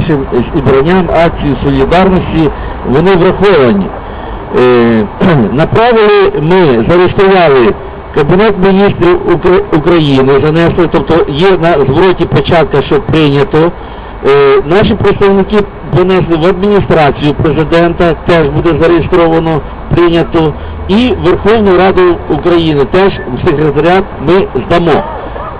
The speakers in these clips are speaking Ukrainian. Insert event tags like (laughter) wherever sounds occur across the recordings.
нашим зібранням акції солідарності, вони враховані. Е, (clears throat) направили ми, зареєстрували Кабінет міністрів України, занесли, тобто є на звороті печатка, що прийнято. Е, наші представники понесли в адміністрацію президента, теж буде зареєстровано, прийнято, і Верховну Раду України теж в секретаріат ми здамо.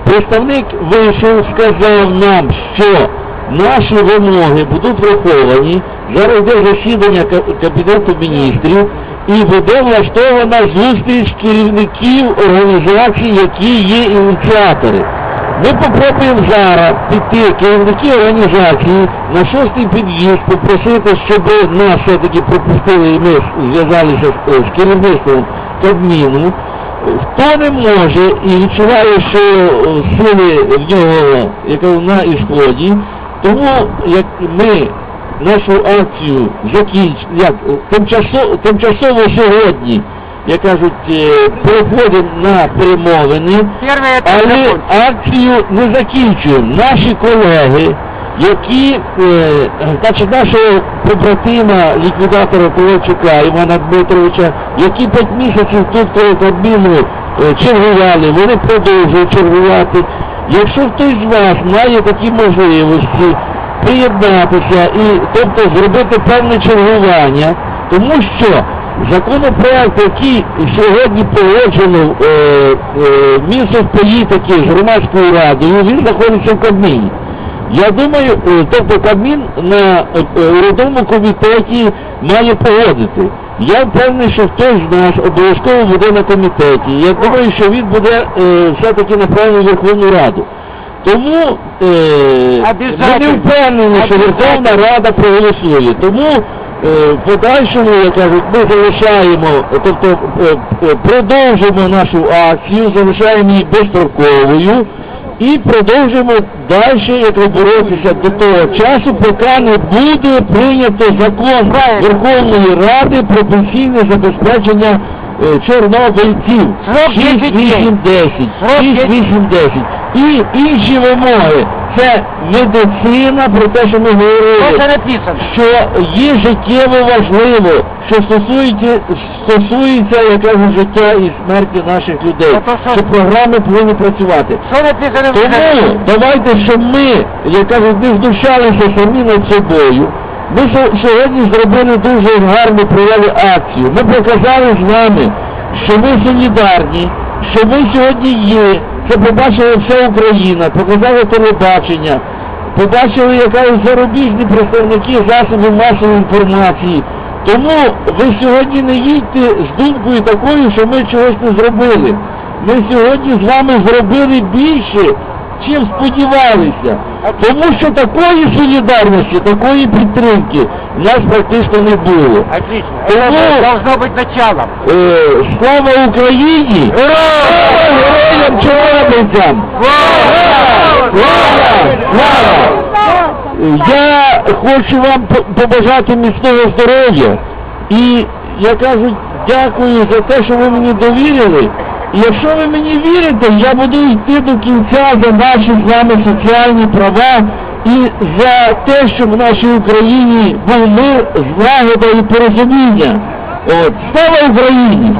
Представник вийшов, сказав нам, що наші вимоги будуть враховані. Зараз йде засідання Кабінету міністрів і буде влаштована зустріч керівників організацій, які є ініціатори. Ми попробуємо зараз піти керівники організації на шостий під'їзд, попросити, щоб нас все-таки пропустили і ми зв'язалися з, з керівництвом Кабміну. Хто не може і відчуває, що е, сили в нього, яка на ісході, тому як ми нашу акцію закінч... як, тимчасово, тимчасово сьогодні, як кажуть, е, переходимо на перемовини, але акцію не закінчуємо. Наші колеги, які, е, значить, нашого побратима, ліквідатора Ковальчука Івана Дмитровича, які п'ять місяців тут коло Кабміну е, чергували, вони продовжують чергувати. Якщо хтось з вас має такі можливості приєднатися і тобто зробити певне чергування, тому що законопроект, який сьогодні погоджено е, е, політики з громадською радою, він знаходиться в Кабміні. Я думаю, е, тобто Кабмін на е, е, урядовому комітеті має погодити. Я впевнений, що хтось з нас обов'язково буде на комітеті. Я думаю, що він буде е, все-таки направлений в Верховну Раду. Тому е, ми не впевнені, що Верховна Рада проголосує. Тому е, в подальшому, як кажуть, ми залишаємо, е, тобто е, е, продовжимо нашу акцію, залишаємо її безстроковою і продовжимо далі, боротися до того часу, поки не буде прийнято закон Верховної Ради про пенсійне забезпечення чорнобильців. Срок 10 6, 8, 10. 6-8-10. І інші вимоги. Це медицина, про те, що ми говорили що є життєво важливо, що стосується, стосується як кажуть, життя і смерті наших людей, що? що програми повинні працювати. Что написано в Тому давайте, щоб ми, як кажуть, не знущалися самі над собою. Ми сьогодні зробили дуже гарну провели акцію. Ми показали з вами, що ми солідарні, що ми сьогодні є. Це побачила вся Україна, показали телебачення, побачили, яка зарубіжні представники засобів масової інформації. Тому ви сьогодні не їдьте з думкою такою, що ми чогось не зробили. Ми сьогодні з вами зробили більше, чим сподівалися. Тому що такої солідарності, такої підтримки в нас практично не було. Отлично. Тому- Это должно быть началом. Е, слава Україні! Героям чорнобильцям! Слава! Слава! Я хочу вам по- побажати міцного здоров'я і я кажу дякую за те, що ви мені довірили. Якщо ви мені вірите, я буду йти до кінця за наші з вами соціальні права і за те, щоб в нашій Україні був мир, злагода і порозуміння. От. Слава Україні!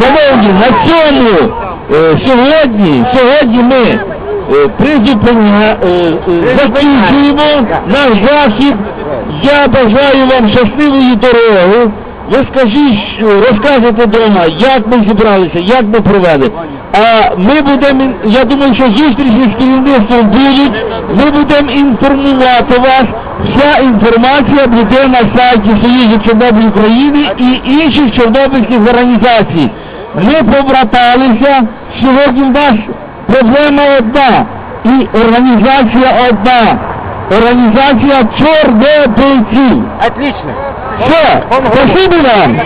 Шановні, на цьому е, сьогодні, сьогодні ми е, призупиня, е, закінчуємо наш захід. Я бажаю вам щасливої дороги. Ви скажіть, що- розкажете вдома, як ми зібралися, як ми провели. А ми будемо, я думаю, що зустрічі з керівництвом будуть, ми будемо інформувати вас. Вся інформація буде на сайті Союзу Чорнобиль України і інших чорнобильських організацій. Ми побраталися, сьогодні в нас проблема одна і організація одна. Організація чорнобильців. Отлично. Все, спасибо вам.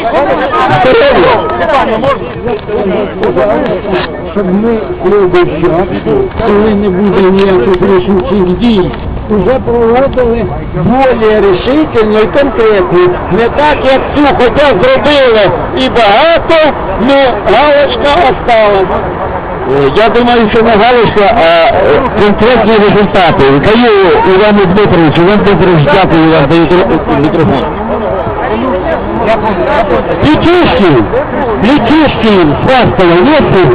Щоб ми любища, коли не буде ніяких рішучих дій, вже проводили более решительно і конкретно. Не так, як цю, хоча зробили і багато, ну галочка осталась. Е, Я думаю, що не галузька, а е, конкретні результати. Даю Івану Дмитровичу, Іван Дмитрович, дякую вам, тр- мікрофон. Летишкин, Летишкин, Фастова, есть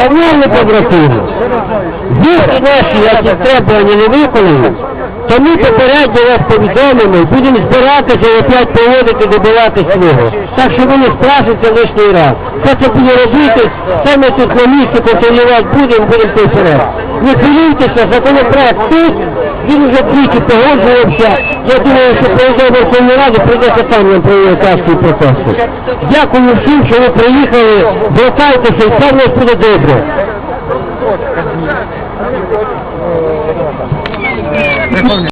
Шановні побратими, дітки наші, які требування не виконані, то ми попередньо вас повідомимо будемо збиратися і опять проводити добивати свого. Так що ви не страшите лишній раз. Хто це буде робити, саме тут на місці контролювати будемо, будемо той вперед. Не хвилюйтеся, законопроект тут, він вже двічі погоджувався. Я думаю, що президент Верховної Ради прийдеться там нам проводити тяжкий процес. Дякую всім, що ви приїхали, звертайтеся і все в нас буде добре. responde.